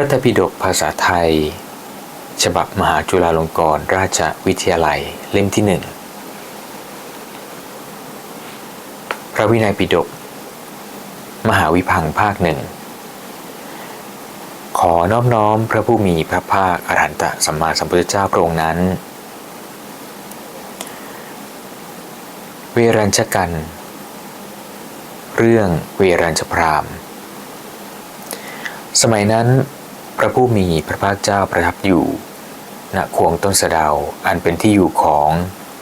ระธปิฎกภาษาไทย ฉบับมหาจุฬาลงกรณราชวิทยาลัยเล่มที่หนึ่งพระวินัยปิฎกมหาวิพังภาคหนึ่งขอน้อมน้อมพระผู้มีพระภาคอรหันตสัมมาสัมพุทธเจ้าพระองค์นั้น เวรัญชกัน เรื่องเวรัญชพรามสมัยนั้น พระผู้มีพระภาคเจ้าประทับอยู่ณควงต้นสะดาอันเป็นที่อยู่ของ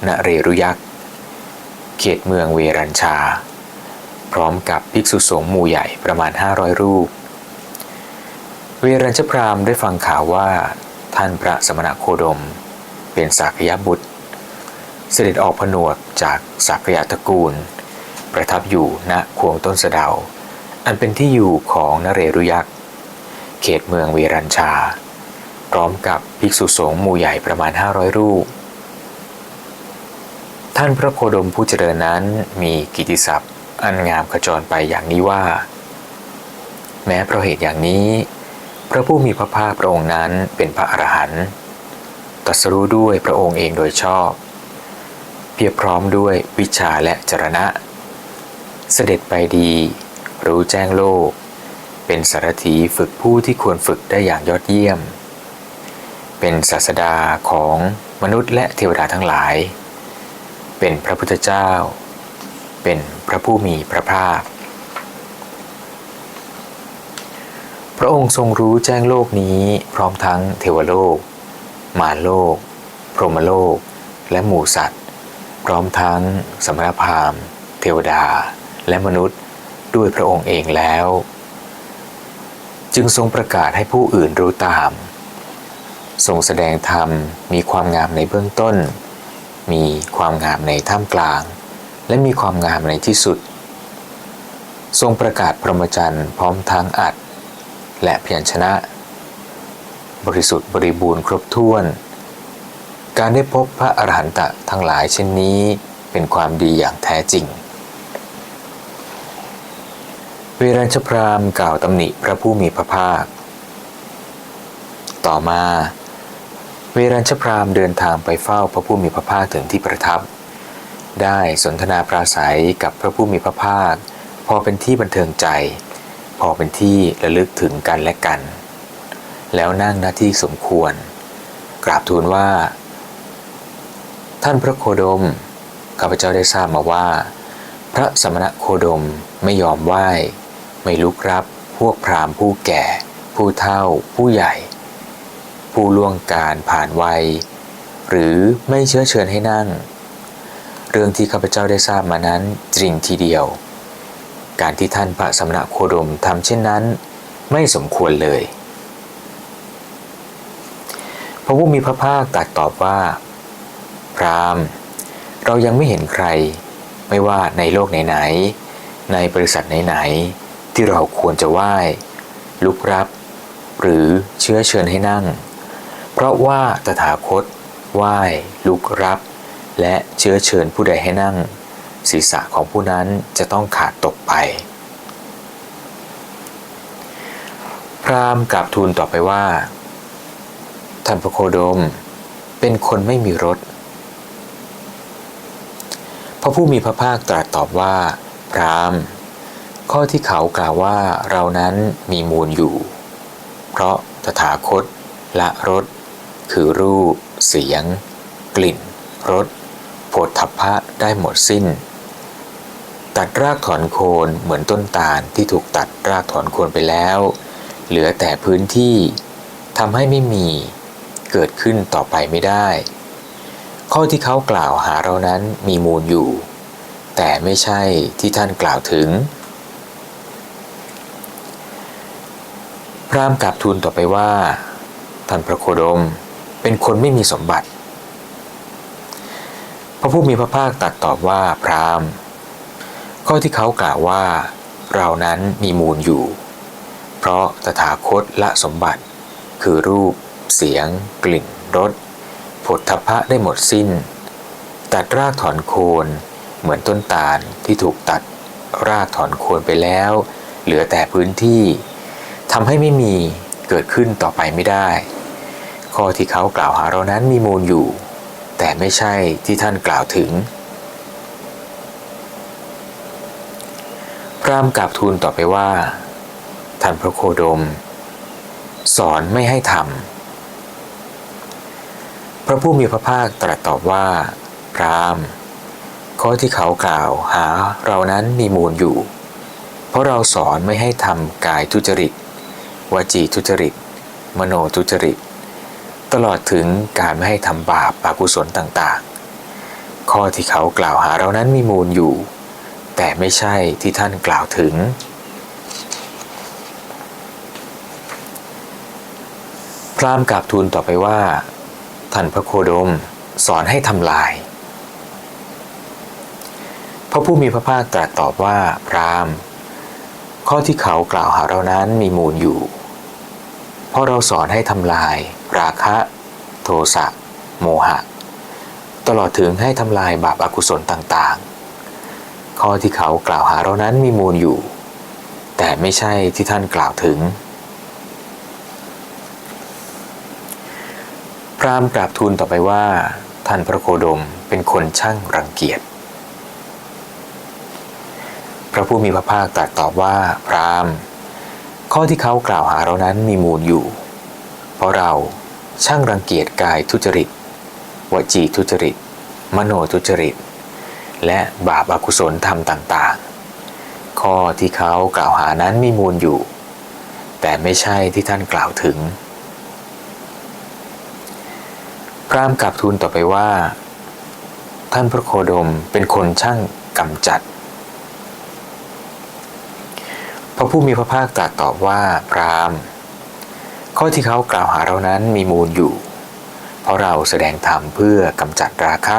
นเรรุยักษ์เขตเมืองเวรัญชา พร้อมกับภิกษุสงฆ์หมู่ใหญ่ประมาณ 500 รูป เวรัญชพรามได้ฟังข่าวว่าท่านพระสมณโคดม เป็นสักยบุตร เสด็จออกผนวกจากสักยะตระกูล ประทับอยู่ณควงต้นสะดาอันเป็นที่อยู่ของนเรรุยักษ์ เขตเมืองเวรัญชา พร้อมกับภิกษุสงฆ์หมู่ใหญ่ประมาณ 500 รูป ท่านพระโคดมผู้เจริญนั้นมีกิตติศัพท์ อันงามขจรไปอย่างนี้ว่า แม้เพราะเหตุอย่างนี้ พระผู้มีพระภาคพระองค์นั้นเป็นพระอรหันต์ตรัสรู้ด้วยพระองค์เองโดยชอบ เพียบพร้อมด้วยวิชาและจรณะ เสด็จไปดี รู้แจ้งโลก เป็นสารถีฝึกผู้ที่ควรฝึกได้อย่างยอดเยี่ยม เป็นศาสดาของมนุษย์และเทวดาทั้งหลาย เป็นพระพุทธเจ้า เป็นพระผู้มีพระภาค พระองค์ทรงรู้แจ้งโลกนี้พร้อมทั้งเทวโลก มารโลก พรหมโลก และหมู่สัตว์ พร้อมทั้งสมณพราหมณ์ เทวดา และมนุษย์ด้วยพระองค์เองแล้ว จึงทรงประกาศให้ผู้อื่นรู้ตาม ทรงแสดงธรรมมีความงามในเบื้องต้น มีความงามในท่ามกลาง และมีความงามในที่สุด ทรงประกาศพรหมจรรย์พร้อมทั้งอัด และเพียัญชนะ บริสุทธิ์บริบูรณ์ครบถ้วน การได้พบพระอรหันตะทั้งหลายเช่นนี้เป็นความดีอย่างแท้จริง เวรัญชพรามกล่าวตำหนิพระผู้มีพระภาค ต่อมา เวรัญชพรามเดินทางไปเฝ้าพระผู้มีพระภาคถึงที่ประทับ ได้สนทนาปราศัยกับพระผู้มีพระภาค พอเป็นที่บันเทิงใจ พอเป็นที่ระลึกถึงกันและกัน แล้วนั่งหน้าที่สมควร กราบทูลว่า ท่านพระโคดมข้าพเจ้าได้ทราบมาว่า พระสมณะโคดมไม่ยอมไหว้ ไม่ลุกรับพวกพราหมณ์ผู้แก่ ผู้เฒ่า ผู้ใหญ่ ผู้ล่วงการผ่านวัย หรือไม่เชื้อเชิญให้นั่ง เรื่องที่ข้าพเจ้าได้ทราบมานั้นจริงทีเดียว การที่ท่านพระสมณโคดมทำเช่นนั้นไม่สมควรเลย พระผู้มีพระภาคตรัสตอบว่า พราหมณ์เรายังไม่เห็นใคร ไม่ว่าในโลกไหนๆในบริษัทไหนๆ ที่เราควรจะไหว้ ลุกรับ หรือเชื้อเชิญให้นั่ง เพราะว่าตถาคต ไหว้ ลุกรับ และเชื้อเชิญผู้ใดให้นั่ง ศีรษะของผู้นั้นจะต้องขาดตกไป พราหมณ์กลับทูลต่อไปว่า ท่านพระโคดม เป็นคนไม่มีรถพระผู้มีพระภาคตรัสตอบว่า พราหมณ์ ข้อที่เขากล่าวว่าเรานั้นมีมูลอยู่ เพราะตถาคต ละรสคือรูป เสียง กลิ่นรสโผฏฐัพพะได้หมดสิ้น ตัดรากถอนโคนเหมือนต้นตาลที่ถูกตัดรากถอนโคนไปแล้ว เหลือแต่พื้นที่ทำให้ไม่มีเกิดขึ้นต่อไปไม่ได้ ข้อที่เขากล่าวหาเรานั้นมีมูลอยู่ แต่ไม่ใช่ที่ท่านกล่าวถึง พรามกลับทูลต่อไปว่า ท่านพระโคดมเป็นคนไม่มีสมบัติ พระผู้มีพระภาคตรัสตอบว่าพรามข้อที่เขากล่าวว่าเรานั้นมีมูลอยู่ เพราะตถาคตละสมบัติ คือรูป เสียง กลิ่นรสผลทพะได้หมดสิ้น ตัดรากถอนโคนเหมือนต้นตาลที่ถูกตัดรากถอนโคนไปแล้ว เหลือแต่พื้นที่ ทำให้ไม่มีเกิดขึ้นต่อไปไม่ได้ ข้อที่เขากล่าวหาเรานั้นมีมูลอยู่ แต่ไม่ใช่ที่ท่านกล่าวถึง พรามกราบทูลต่อไปว่า ท่านพระโคดม สอนไม่ให้ทำพระผู้มีพระภาคตรัสตอบว่า พรามข้อที่เขากล่าวหาเรานั้นมีมูลอยู่ เพราะเราสอนไม่ให้ทำกายทุจริต วจีทุจริต มโนทุจริต ตลอดถึงการไม่ให้ทำบาปอากุศลต่างๆ ข้อที่เขากล่าวหาเรานั้นมีมูลอยู่ แต่ไม่ใช่ที่ท่านกล่าวถึง พรามกราบทูลต่อไปว่า ท่านพระโคดมสอนให้ทำลาย พระผู้มีพระภาคตรัสตอบว่าพรามข้อที่เขากล่าวหาเรานั้นมีมูลอยู่ เพราะเราสอนให้ทำลาย ราคะ โทสะ โมหะ ตลอดถึงให้ทำลายบาปอากุศลต่างๆ ข้อที่เขากล่าวหาเรานั้นมีมูลอยู่ แต่ไม่ใช่ที่ท่านกล่าวถึง พรามกราบทูลต่อไปว่า ท่านพระโคดมเป็นคนช่างรังเกียจพระผู้มีพระภาคตรัสตอบว่าพรามณ์ ข้อที่เขากล่าวหาเรานั้นมีมูลอยู่ เพราะเราช่างรังเกียจกายทุจริต วจีทุจริต มโนทุจริต และบาปอากุศลธรรมต่างๆ ข้อที่เขากล่าวหานั้นมีมูลอยู่ แต่ไม่ใช่ที่ท่านกล่าวถึง พรามกลับทูลต่อไปว่า ท่านพระโคดมเป็นคนช่างกำจัด พ ระผู้มีพระภาคตรัสตอบว่าพรามข้อที่เขากล่าวหาเรานั้นมีมูลอยู่ เพราะเราแสดงธรรมเพื่อกำจัดราคะ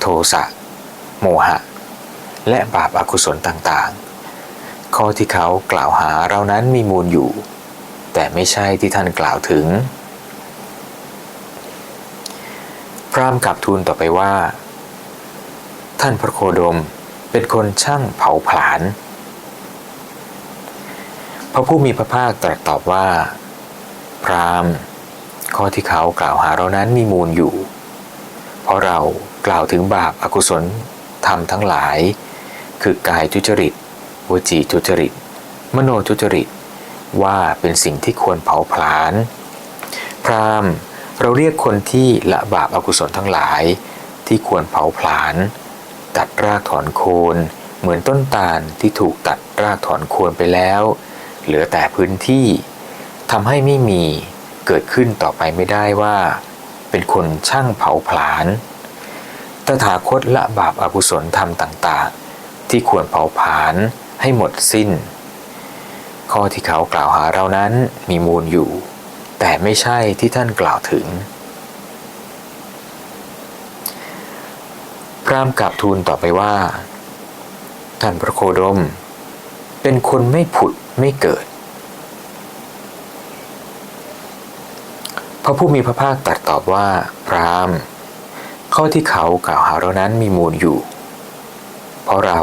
โทสะโมหะ และบาปอากุศลต่างๆ ข้อที่เขากล่าวหาเรานั้นมีมูลอยู่ แต่ไม่ใช่ที่ท่านกล่าวถึง พรามกลับทูลต่อไปว่า ท่านพระโคดมเป็นคนช่างเผาผลาญ พระผู้มีพระภาคตรัสตอบว่า พรามข้อที่เขากล่าวหาเรานั้นมีมูลอยู่ เพราะเรากล่าวถึงบาปอากุศลธรรมทั้งหลาย คือกายทุจริตวจีทุจริต มโนทุจริต ว่าเป็นสิ่งที่ควรเผาผลาญ พรามเราเรียกคนที่ละบาปอากุศลทั้งหลาย ที่ควรเผาผลาญตัดรากถอนโคน เหมือนต้นตาลที่ถูกตัดรากถอนโคนไปแล้ว เหลือแต่พื้นที่ทำให้ไม่มีเกิดขึ้นต่อไปไม่ได้ว่า เป็นคนช่างเผาผลาญตถาคตละบาปอากุศลธรรมต่าง ๆ ที่ควรเผาผลาญให้หมดสิ้น ข้อที่เขากล่าวหาเรานั้นมีมูลอยู่ แต่ไม่ใช่ที่ท่านกล่าวถึง พรามกลับทูลต่อไปว่า ท่านพระโคดม เป็นคนไม่ผุด ไม่เกิด พระผู้มีพระภาคตรัสตอบว่า พรามข้อที่เขากล่าวหาเรานั้นมีมูลอยู่ เพราะเรา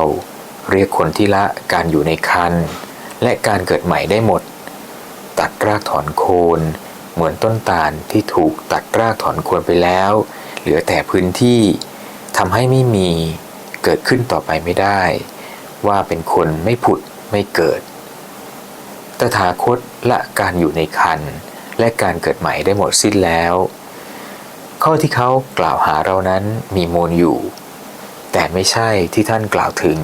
เรียกคนที่ละการอยู่ในคันและการเกิดใหม่ได้หมด ตัดรากถอนโคนเหมือนต้นตาลที่ถูกตัดรากถอนโคนไปแล้ว เหลือแต่พื้นที่ทำให้ไม่มีเกิดขึ้นต่อไปไม่ได้ ว่าเป็นคนไม่ผุดไม่เกิด ตถาคตละการอยู่ในคันและการเกิดใหม่ได้หมดสิ้นแล้ว ข้อที่เขากล่าวหาเรานั้นมีมูลอยู่ แต่ไม่ใช่ที่ท่านกล่าวถึง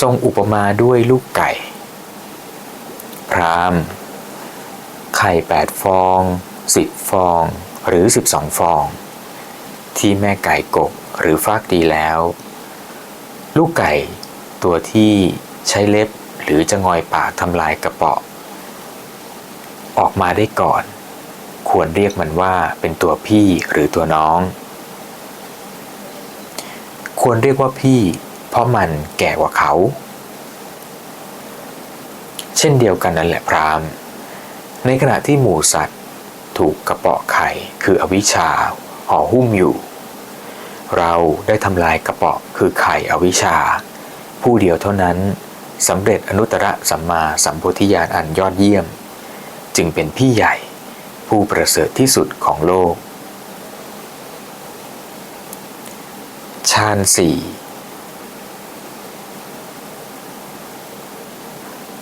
ทรงอุปมาด้วยลูกไก่ พรามไข่แปดฟองสิบฟอง หรือสิบสองฟอง ที่แม่ไก่กกหรือฟากดีแล้ว ลูกไก่ตัวที่ใช้เล็บหรือจะงอยปากทำลายกระเปาะ ออกมาได้ก่อน ควรเรียกมันว่าเป็นตัวพี่หรือตัวน้อง ควรเรียกว่าพี่ เพราะมันแก่กว่าเขา เช่นเดียวกันนั่นแหละพรามในขณะที่หมูสัตว์ ถูกกระเปาะไข่คืออวิชชาห่อหุ้มอยู่ เราได้ทำลายกระเปาะคือไข่อวิชชา ผู้เดียวเท่านั้นสำเร็จอนุตตรสัมมาสัมโพธิญาณอันยอดเยี่ยม จึงเป็นพี่ใหญ่ ผู้ประเสริฐที่สุดของโลกฌานสี่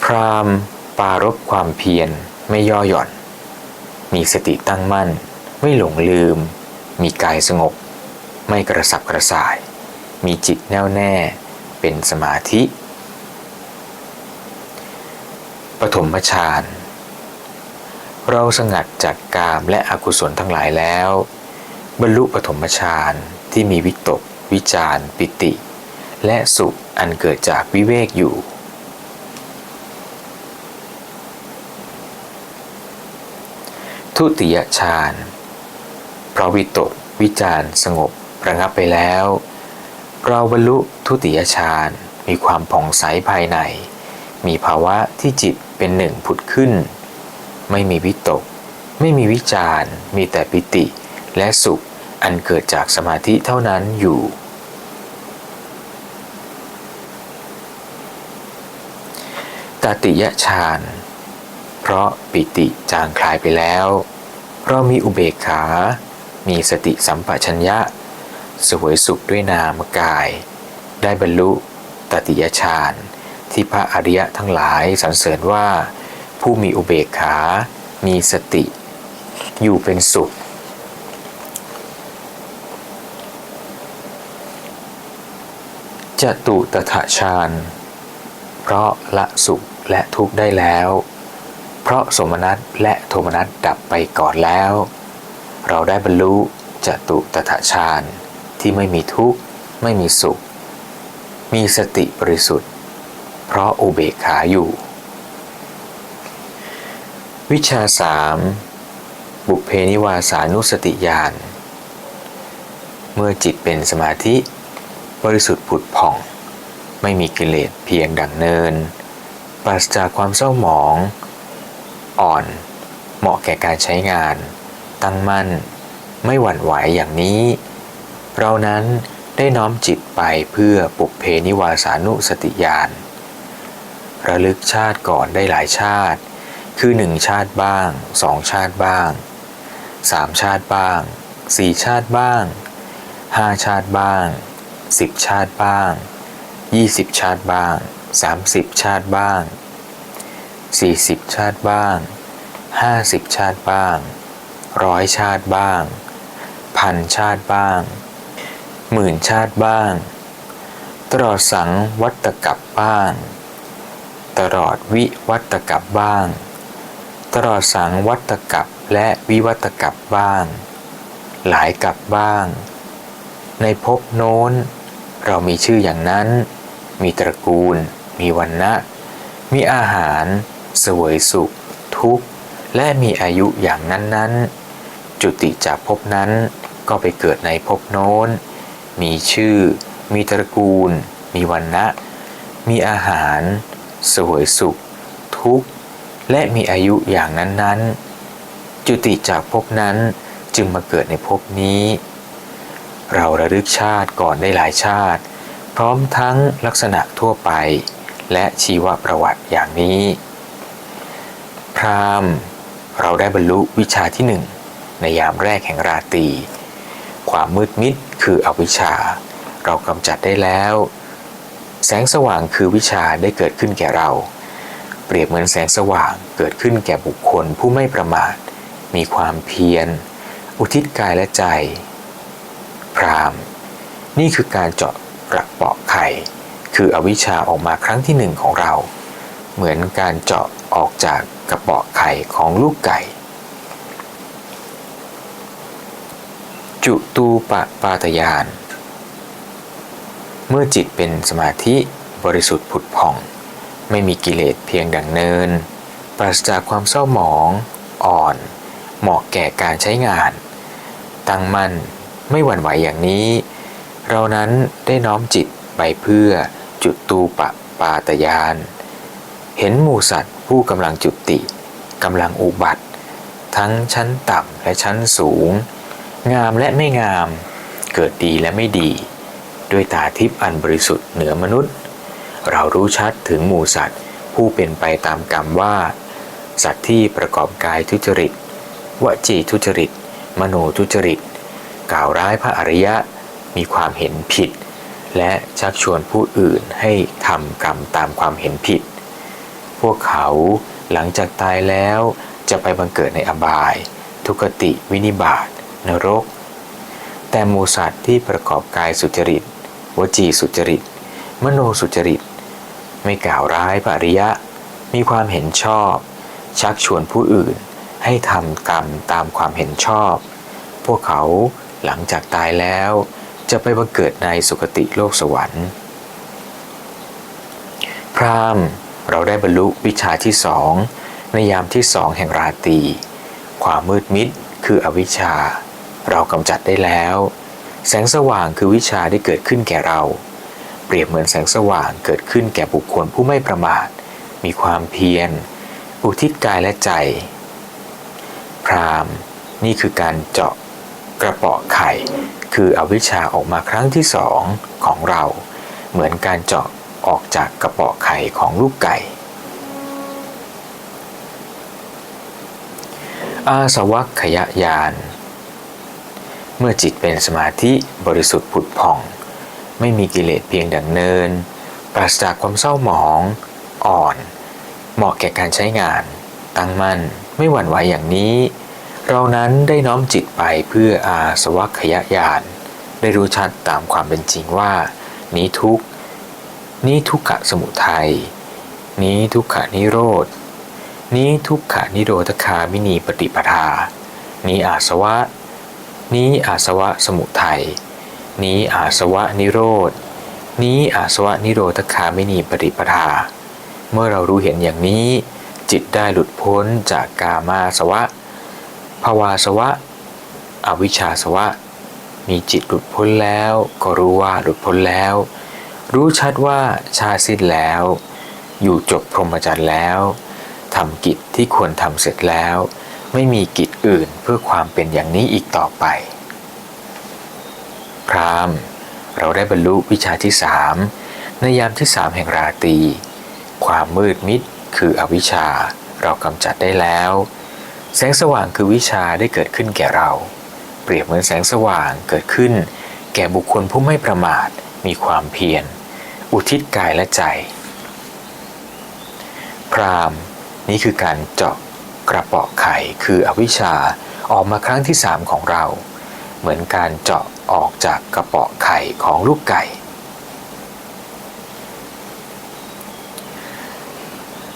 พรามปารบความเพียรไม่ย่อหย่อน มีสติตั้งมั่น ไม่หลงลืม มีกายสงบ ไม่กระสับกระส่าย มีจิตแน่วแน่ เป็นสมาธิ ปฐมฌาน เราสงัดจากกามและอกุศลทั้งหลายแล้ว บรรลุปฐมฌานที่มีวิตก วิจารปิติ และสุขอันเกิดจากวิเวกอยู่ ทุติยฌานเพราะวิตก วิจารสงบ ระงับไปแล้ว เราบรรลุทุติยฌานมีความผ่องใสภายใน มีภาวะที่จิตเป็นหนึ่งผุดขึ้น ไม่มีวิตก ไม่มีวิจารมีแต่ปิติ และสุขอันเกิดจากสมาธิเท่านั้นอยู่ ตติยฌานเพราะปิติจางคลายไปแล้ว เรามีอุเบกขา มีสติสัมปชัญญะ สวยสุขด้วยนามกาย ได้บรรลุตติยฌานที่พระอริยะทั้งหลายสรรเสริญว่า ผู้มีอุเบกขา มีสติ อยู่เป็นสุข จตุตถะฌานเพราะละสุขและทุกข์ได้แล้ว เพราะสมนัตและโทมนัตดับไปก่อนแล้ว เราได้บรรลุจตุตถะฌาน ที่ไม่มีทุกข์ไม่มีสุข มีสติบริสุทธิ์ เพราะอุเบกขาอยู่ วิชาสามบุพเพนิวาสานุสติญาณ เมื่อจิตเป็นสมาธิ บริสุทธิ์ผุดผ่อง ไม่มีกิเลสเพียงดังเนิน ปราศจากความเศร้าหมอง อ่อน เหมาะแก่การใช้งาน ตั้งมั่น ไม่หวั่นไหวอย่างนี้ เรานั้นได้น้อมจิตไปเพื่อปุเพนิวาสานุสติญาณระลึกชาติก่อนได้หลายชาติ คือหนึ่งชาติบ้างสองชาติบ้างสามชาติบ้างสี่ชาติบ้างห้าชาติบ้างสิบชาติบ้างยี่สิบชาติบ้างสามสิบชาติบ้างสี่สิบชาติบ้างห้าสิบชาติบ้างร้อยชาติบ้างพันชาติบ้าง หมื่นชาติบ้าง ตลอดสังวัตกับบ้าง ตลอดวิวัตกับบ้าง ตลอดสังวัตกับและวิวัตกับบ้าง หลายกับบ้าง ในภพโน้น เรามีชื่ออย่างนั้น มีตระกูล มีวันนะมีอาหารเสวยสุข ทุกข์ และมีอายุอย่างนั้นๆจุติจากภพนั้นก็ไปเกิดในภพโน้น มีชื่อ มีตระกูล มีวันนะมีอาหารเสวยสุข ทุกข์ และมีอายุอย่างนั้นๆ จุติจากภพนั้นจึงมาเกิดในภพนี้ เราระลึกชาติก่อนได้หลายชาติ พร้อมทั้งลักษณะทั่วไป และชีวประวัติอย่างนี้ พรามเราได้บรรลุวิชาที่หนึ่งในยามแรกแห่งราตรี ความมืดมิดคืออวิชชา เรากำจัดได้แล้ว แสงสว่างคือวิชาได้เกิดขึ้นแก่เรา เปรียบเหมือนแสงสว่างเกิดขึ้นแก่บุคคลผู้ไม่ประมาท มีความเพียร อุทิศกายและใจ พราม นี่คือการเจาะกระเปาะไข่ คืออวิชชาออกมาครั้งที่หนึ่งของเรา เหมือนการเจาะออกจากกระเปาะไข่ของลูกไก่ จุตูปปาตยาน เมื่อจิตเป็นสมาธิบริสุทธิ์ผุดผ่อง ไม่มีกิเลสเพียงดังเนิน ปราศจากความเศร้าหมอง อ่อน เหมาะแก่การใช้งาน ตั้งมั่นไม่หวั่นไหวอย่างนี้ เรานั้นได้น้อมจิตไปเพื่อจุดตูปะปาตยาน เห็นหมู่สัตว์ผู้กำลังจุติกำลังอุบัติ ทั้งชั้นต่ำและชั้นสูง งามและไม่งาม เกิดดีและไม่ดี ด้วยตาทิพย์อันบริสุทธิ์เหนือมนุษย์ เรารู้ชัดถึงหมู่สัตว์ผู้เป็นไปตามกรรมว่า สัตว์ที่ประกอบกายทุจริต วจีทุจริต มโนทุจริต กล่าวร้ายพระอริยะ มีความเห็นผิด และชักชวนผู้อื่นให้ทำกรรมตามความเห็นผิด พวกเขาหลังจากตายแล้วจะไปบังเกิดในอบาย ทุกติวินิบาต นรก แต่หมูสัตว์ที่ประกอบกายสุจริต วจีสุจริต มโนสุจริต ไม่กล่าวร้ายพระอริยะ มีความเห็นชอบ ชักชวนผู้อื่นให้ทำกรรมตามความเห็นชอบ พวกเขาหลังจากตายแล้ว จะไปบังเกิดในสุคติโลกสวรรค์ พรามณ์เราได้บรรลุวิชาที่สองในยามที่สองแห่งราตรีความมืดมิดคืออวิชชา เรากำจัดได้แล้ว แสงสว่างคือวิชาที่เกิดขึ้นแก่เรา เปรียบเหมือนแสงสว่างเกิดขึ้นแก่บุคคลผู้ไม่ประมาท มีความเพียร อุทิศกายและใจ พรามนี่คือการเจาะกระเปาะไข่ คืออวิชชาออกมาครั้งที่สองของเรา เหมือนการเจาะออกจากกระเปาะไข่ของลูกไก่อาสวัคขยญาณ เมื่อจิตเป็นสมาธิบริสุทธิ์ผุดผ่อง ไม่มีกิเลสเพียงดังเนิน ปราศจากความเศร้าหมอง อ่อน เหมาะแก่การใช้งาน ตั้งมั่นไม่หวั่นไหวอย่างนี้ เรานั้นได้น้อมจิตไปเพื่ออาสวัคยญาณได้รู้ชัดตามความเป็นจริงว่า นี้ทุกข์นี้ทุกขะสมุทัยนี้ทุกขะนิโรธนี้ทุกขะนิโรธคามินีปฏิปทา นี้อาสวะ นี้อาสวะสมุทัย นี้อาสวะนิโรธนี้อาสวะนิโรธคาไมินีปฏิปทา เมื่อเรารู้เห็นอย่างนี้ จิตได้หลุดพ้นจากกามาสวะ ภาวาสวะ อวิชชาสวะ มีจิตหลุดพ้นแล้วก็รู้ว่าหลุดพ้นแล้ว รู้ชัดว่าชาสิ้นแล้ว อยู่จบพรหมจรรย์แล้วทำกิจที่ควรทำเสร็จแล้ว ไม่มีกิจอื่นเพื่อความเป็นอย่างนี้อีกต่อไป พรามณ์เราได้บรรลุวิชาที่สามในยามที่สามแห่งราตรีความมืดมิดคืออวิชชาเรากำจัดได้แล้ว แสงสว่างคือวิชาได้เกิดขึ้นแก่เรา เปรียบเหมือนแสงสว่างเกิดขึ้น แก่บุคคลผู้ไม่ประมาทมีความเพียร อุทิศกายและใจ พรามณ์นี่คือการเจาะ กระเปาะไข่คืออวิชชาออกมาครั้งที่สามของเรา เหมือนการเจาะออกจากกระเปาะไข่ของลูกไก่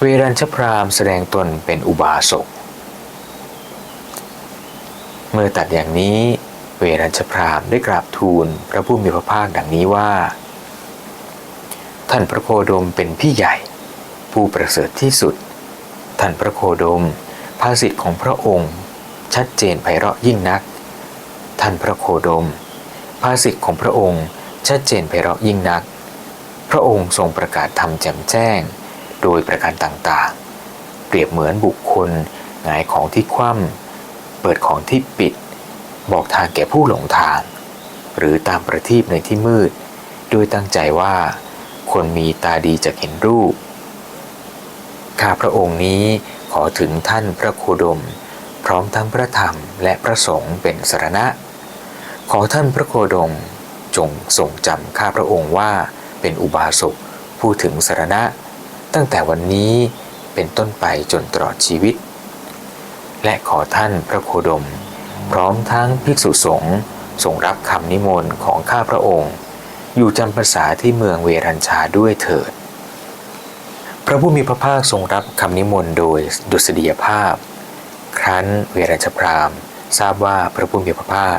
เวรัญชพรามแสดงตนเป็นอุบาสก เมื่อตัดอย่างนี้ เวรัญชพรามได้กราบทูลพระผู้มีพระภาคดังนี้ว่า ท่านพระโคดมเป็นพี่ใหญ่ ผู้ประเสริฐที่สุด ท่านพระโคดม ภาษิตของพระองค์ ชัดเจนไพเราะยิ่งนัก ท่านพระโคดม ภาษิตของพระองค์ชัดเจนไพเราะยิ่งนัก พระองค์ทรงประกาศธรรมแจ่มแจ้ง โดยประการต่างๆ เปรียบเหมือนบุคคลหงายของที่คว่ำเปิดของที่ปิด บอกทางแก่ผู้หลงทาง หรือตามประทีปในที่มืด โดยตั้งใจว่า คนมีตาดีจะเห็นรูปข้าพระองค์นี้ ขอถึงท่านพระโคดม พร้อมทั้งพระธรรมและพระสงฆ์เป็นสรณะ ขอท่านพระโคดมจงทรงจำข้าพระองค์ว่าเป็นอุบาสกผู้ถึงสรณะ ตั้งแต่วันนี้เป็นต้นไปจนตลอดชีวิต และขอท่านพระโคดม พร้อมทั้งภิกษุสงฆ์ทรงรับคำนิมนต์ของข้าพระองค์ อยู่จำภาษาที่เมืองเวรัญชาด้วยเถิด ระผู้มีพระภาคทรงรับคำนิมนต์โดยดุษฎียภาพ ครั้นเวรชพรามทราบว่าพระผู้มีพระภาค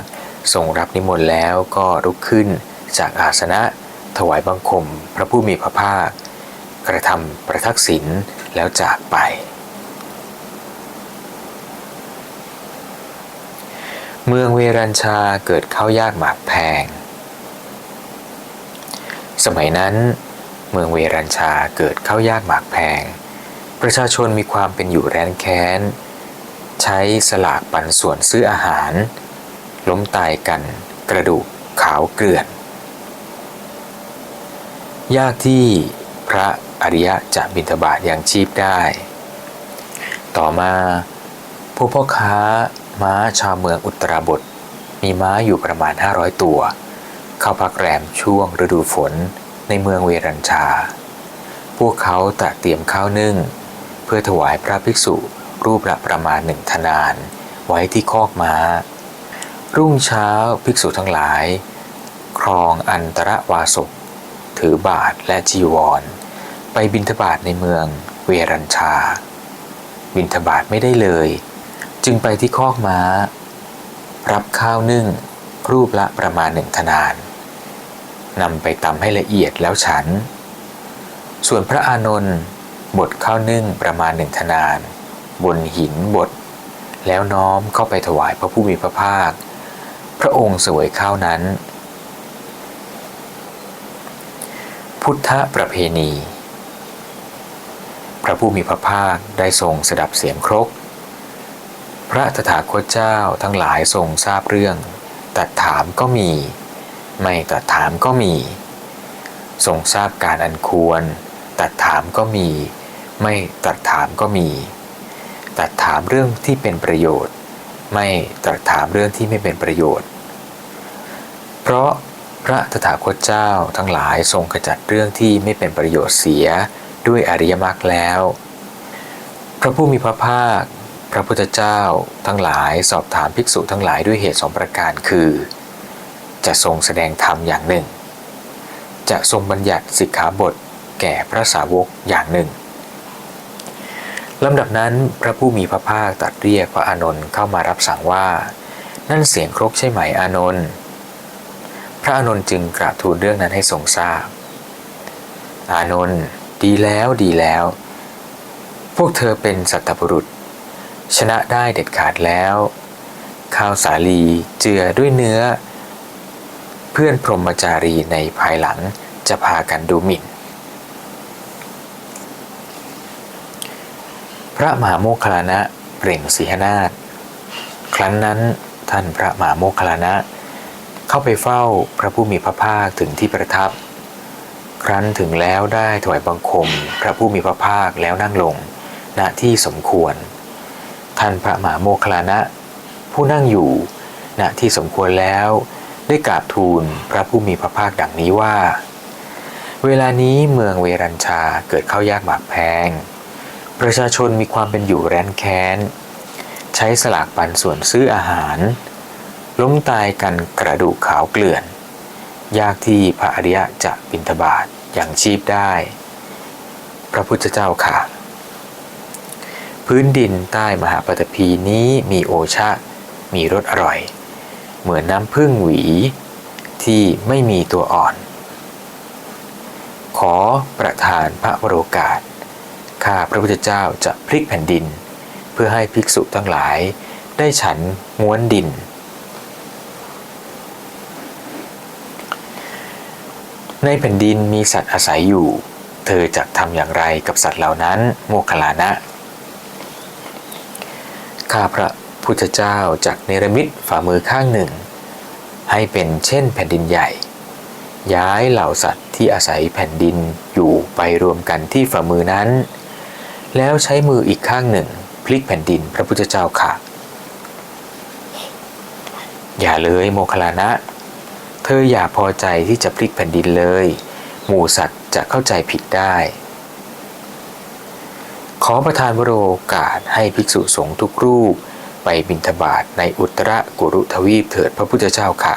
ทรงรับนิมนต์แล้วก็ลุกขึ้นจากอาสนะถวายบังคมพระผู้มีพระภาค กระทำประทักษิณแล้วจากไป เมืองเวรัญชาเกิดข้าวยากหมากแพง สมัยนั้น เมืองเวรัญชาเกิดข้าวยากหมากแพง ประชาชนมีความเป็นอยู่แร้นแค้น ใช้สลากปันส่วนซื้ออาหาร ล้มตายกันกระดูกขาวเกลื่อน ยากที่พระอริยะจะบิณฑบาตยังชีพได้ ต่อมาผู้พ่อค้าม้าชาวเมืองอุตราบท มีม้าอยู่ประมาณ 500 ตัว เข้าพักแรมช่วงฤดูฝน ในเมืองเวรัญชา พวกเขาตระเตรียมข้าวนึ่ง เพื่อถวายพระภิกษุรูปละประมาณหนึ่งธนาน ไว้ที่คอกม้า รุ่งเช้าภิกษุทั้งหลาย ครองอันตรวาสกถือบาทและจีวร ไปบิณฑบาตในเมืองเวรัญชา บิณฑบาตไม่ได้เลย จึงไปที่คอกม้า รับข้าวนึ่งรูปละประมาณหนึ่งธนาน นำไปตำให้ละเอียดแล้วฉัน ส่วนพระอานนท์บดข้าวนึ่งประมาณหนึ่งธนาน บนหินบดแล้วน้อมเข้าไปถวายพระผู้มีพระภาค พระองค์เสวยข้าวนั้น พุทธประเพณี พระผู้มีพระภาคได้ทรงสดับเสียงครก พระตถาคตเจ้าทั้งหลายทรงทราบเรื่อง ตัดถามก็มี ไม่ตัดถามก็มี ทรงทราบการอันควร ตัดถามก็มี ไม่ตัดถามก็มี ตัดถามเรื่องที่เป็นประโยชน์ ไม่ตรัสถามเรื่องที่ไม่เป็นประโยชน์ เพราะพระตถาคตเจ้าทั้งหลายทรงขจัดเรื่องที่ไม่เป็นประโยชน์เสียด้วยอริยมรรคแล้ว พระผู้มีพระภาค พระพุทธเจ้าทั้งหลายสอบถามภิกษุทั้งหลายด้วยเหตุสองประการคือ จะทรงแสดงธรรมอย่างหนึ่ง จะทรงบัญญัติสิกขาบทแก่พระสาวกอย่างหนึ่งลำดับนั้นพระผู้มีพระภาคตรัสเรียกพระอานนท์เข้ามารับสั่งว่า นั่นเสียงครกใช่ไหมอานนท์พระอานนท์จึงกราบทูลเรื่องนั้นให้ทรงทราบ อานนท์ดีแล้วดีแล้ว พวกเธอเป็นสัตบุรุษ ชนะได้เด็ดขาดแล้ว ข้าวสาลีเจือด้วยเนื้อ เพื่อนพรหมจารีในภายหลังจะพากันดูหมิ่น พระมหาโมคคลานะเปล่งสีหนาฏครั้นนั้นท่านพระมหาโมคคลานะ เข้าไปเฝ้าพระผู้มีพระภาคถึงที่ประทับ ครั้นถึงแล้วได้ถวายบังคมพระผู้มีพระภาคแล้วนั่งลงณที่สมควร ท่านพระมหาโมคลานะ ผู้นั่งอยู่ณที่สมควรแล้ว ได้กราบทูลพระผู้มีพระภาคดังนี้ว่า เวลานี้เมืองเวรัญชาเกิดข้าวยากหมากแพง ประชาชนมีความเป็นอยู่แร้นแค้น ใช้สลากปันส่วนซื้ออาหาร ล้มตายกันกระดูกขาวเกลื่อน ยากที่พระอริยะจะบิณฑบาตอย่างชีพได้ พระพุทธเจ้าค่ะ พื้นดินใต้มหาปฐพีนี้มีโอชะ มีรสอร่อย เหมือนน้ำพึ่งหวีที่ไม่มีตัวอ่อน ขอประทานพระวโรกาส ข้าพระพุทธเจ้าจะพลิกแผ่นดิน เพื่อให้ภิกษุทั้งหลายได้ฉันม้วนดิน ในแผ่นดินมีสัตว์อาศัยอยู่ เธอจะทำอย่างไรกับสัตว์เหล่านั้นโมคลานะ ข้าพระ พุทธเจ้าจากเนรมิตฝ่ามือข้างหนึ่ง ให้เป็นเช่นแผ่นดินใหญ่ ย้ายเหล่าสัตว์ที่อาศัยแผ่นดินอยู่ไปรวมกันที่ฝ่ามือนั้น แล้วใช้มืออีกข้างหนึ่ง พลิกแผ่นดินพระพุทธเจ้าค่ะ อย่าเลยโมคลลานะ เธออย่าพอใจที่จะพลิกแผ่นดินเลย หมู่สัตว์จะเข้าใจผิดได้ขอประทานวโรกาสให้ภิกษุสงฆ์ทุกรูป ไปบิณฑบาตในอุตรกุรุทวีปเถิดพระพุทธเจ้าค่ะ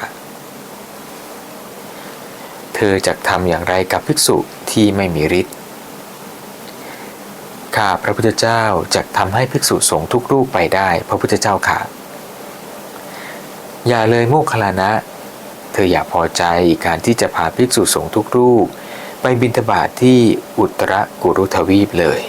เธอจะทำอย่างไรกับภิกษุที่ไม่มีฤทธิ์ข้าพระพุทธเจ้าจะทำให้ภิกษุสงฆ์ทุกรูปไปได้พระพุทธเจ้าค่ะ อย่าเลยโมคลานะ เธออย่าพอใจการที่จะพาภิกษุสงฆ์ทุกรูป ไปบิณฑบาตที่อุตรกุรุทวีปเลย